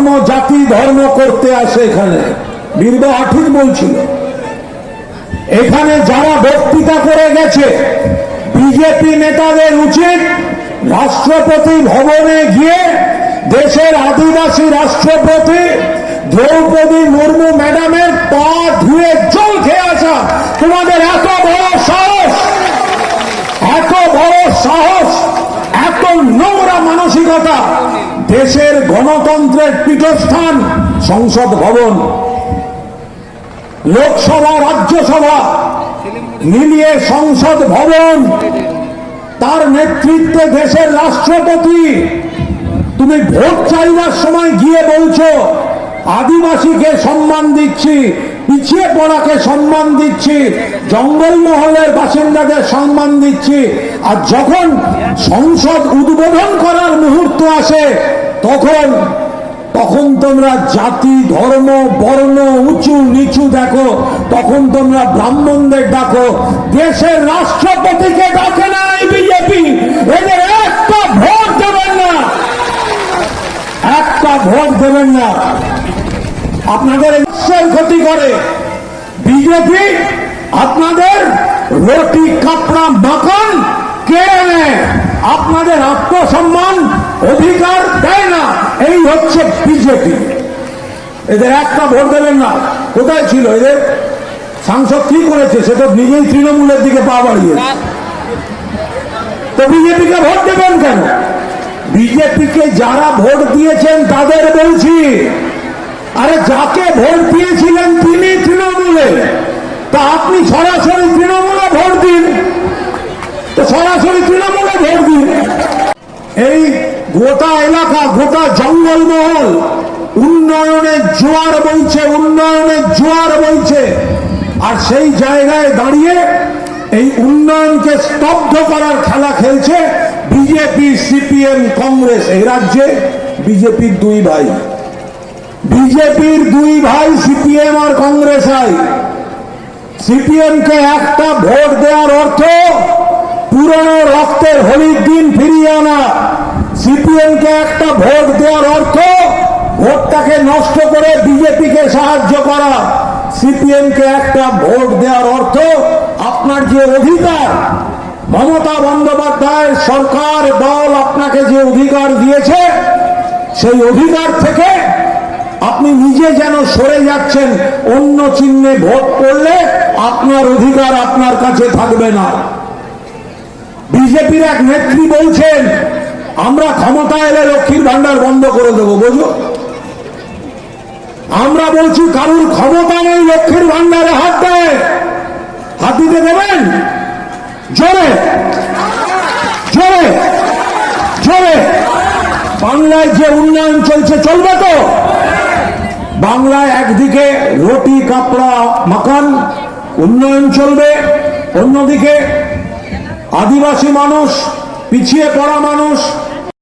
ধর্ম, জাতি, ধর্ম করতে আসে এখানে। বীরবাহ ঠিক বলছিল, এখানে যারা বক্তৃতা করে গেছে, বিজেপি নেতাদের উচিত রাষ্ট্রপতি ভবনে গিয়ে দেশের আদিবাসী রাষ্ট্রপতি দ্রৌপদী মুর্মু ম্যাডামের পা ধুয়ে জল খেয়ে আসা। তোমাদের এত বড় সাহস, এত বড় সাহস, এত নোংরা মানসিকতা। দেশের গণতন্ত্রের পীঠস্থান সংসদ ভবন, লোকসভা, রাজ্যসভা মিলিয়ে সংসদ ভবন, তার নেতৃত্বে দেশের রাষ্ট্রপতি। তুমি ভোট চাইবার সময় গিয়ে বলছো, আদিবাসীকে সম্মান দিচ্ছি পিছিয়ে পড়াকে সম্মান দিচ্ছি জঙ্গলমহলের বাসিন্দাদের সম্মান দিচ্ছি। আর যখন সংসদ উদ্বোধন করার মুহূর্ত আসে, তখন তখন তোমরা জাতি, ধর্ম, বর্ণ, উঁচু, নিচু দেখো। তখন তোমরা ব্রাহ্মণদের ডাকো। দেশের রাষ্ট্রপতিকে ডাকে না এই বিজেপি। এদের একটা ভোট দেবেন না। একটা ভোট দেবেন না। আপনাদের ক্ষতি করে। বিজেপি, আপনাদের রুটি কাপড়া মাখন কেড়ে নেয় আপনাদের আত্মসম্মান অধিকার দেয় না। এই হচ্ছে বিজেপি। এদের একটা ভোট দেবেন না। কোথায় ছিল এদের? সাংসদ কি করেছে? সে তো নিজেই তৃণমূলের দিকে পা বাড়িয়েছে। তো বিজেপিকে ভোট দেবেন কেন? বিজেপিকে যারা ভোট দিয়েছেন, তাদের বলছি আরে যাকে ভোট দিয়েছিলেন তিনি তৃণমূলে, তা আপনি সরাসরি তৃণমূলে ভোট দিন। তো সরাসরি তৃণমূলে ভোট দিন। এই গোটা এলাকা, গোটা জঙ্গলমহল উন্নয়নের জোয়ার বইছে উন্নয়নের জোয়ার বইছে। আর সেই জায়গায় দাঁড়িয়ে এই উন্নয়নকে স্তব্ধ করার খেলা খেলছে বিজেপি, সিপিএম, কংগ্রেস। এই রাজ্যে বিজেপির দুই ভাই। বিজেপির দুই ভাই সিপিএম আর কংগ্রেস হয় সিপিএম কে একটা ভোট দেওয়ার অর্থ পুরনো রক্তের হোলির দিন ফিরিয়ে আনা। সিপিএম কে একটা ভোট দেওয়ার অর্থ ভোটটাকে নষ্ট করে বিজেপিকে সাহায্য করা। সিপিএম কে একটা ভোট দেওয়ার অর্থ আপনার যে অধিকার, মমতা বন্দ্যোপাধ্যায়ের সরকার দল আপনাকে যে অধিকার দিয়েছে, সেই অধিকার থেকে আপনি নিজে যেন সরে যাচ্ছেন, অন্য চিহ্নে ভোট করলে আপনার অধিকার আপনার কাছে থাকবে না। বিজেপির এক নেত্রী বলছেন, আমরা ক্ষমতা এলে লক্ষ্মীর ভান্ডার বন্ধ করে দেবো, বোঝো? আমরা বলছি, কারুর ক্ষমতা নেই লক্ষ্মীর ভান্ডারে হাত দেয়। হাত দিতে দেবেন? জোরে জোরে জোরে। বাংলায় যে উন্নয়ন চলছে, চলবে তো? বাংলায় একদিকে রুটি কাপড়া মাখান উন্নয়ন চলবে অন্যদিকে আদিবাসী মানুষ পিছিয়ে পড়া মানুষ